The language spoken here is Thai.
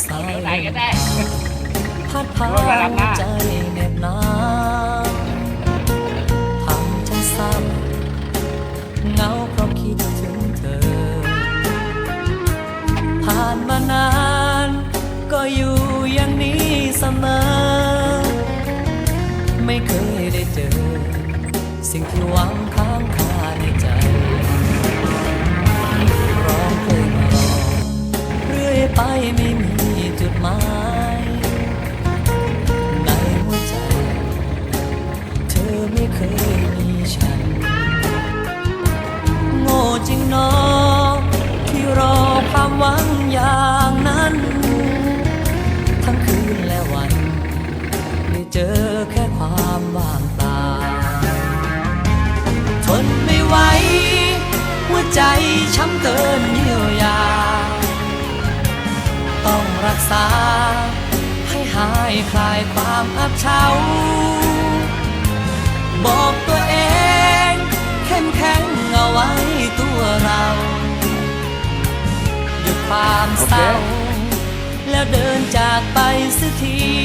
สายไหนก็ได้พัดพาว่านใจเหน็บหนาวทำฉันเศร้าเหงาเพราะคิดถึงเธอ ผ่านมานาน ก็อยู่อย่างนี้เสมอ ไม่เคยได้เจอ สิ่งที่หวังค้างคาในใจร้องเพลงรอเรื่อยไปไม่ หมายในหัวใจ เธอไม่เคยมีฉัน โง่จริงนอที่รอความหวังอย่างนั้น ทั้งคืนและวันได้เจอแค่ความว่างเปล่าทนไม่ไหวหัวใจช้ำเกิน ความอับเฉา บอกตัวเอง เข้มแข็งเอาไว้ตัวเราหยุดความเศร้า แล้วเดินจากไปสักที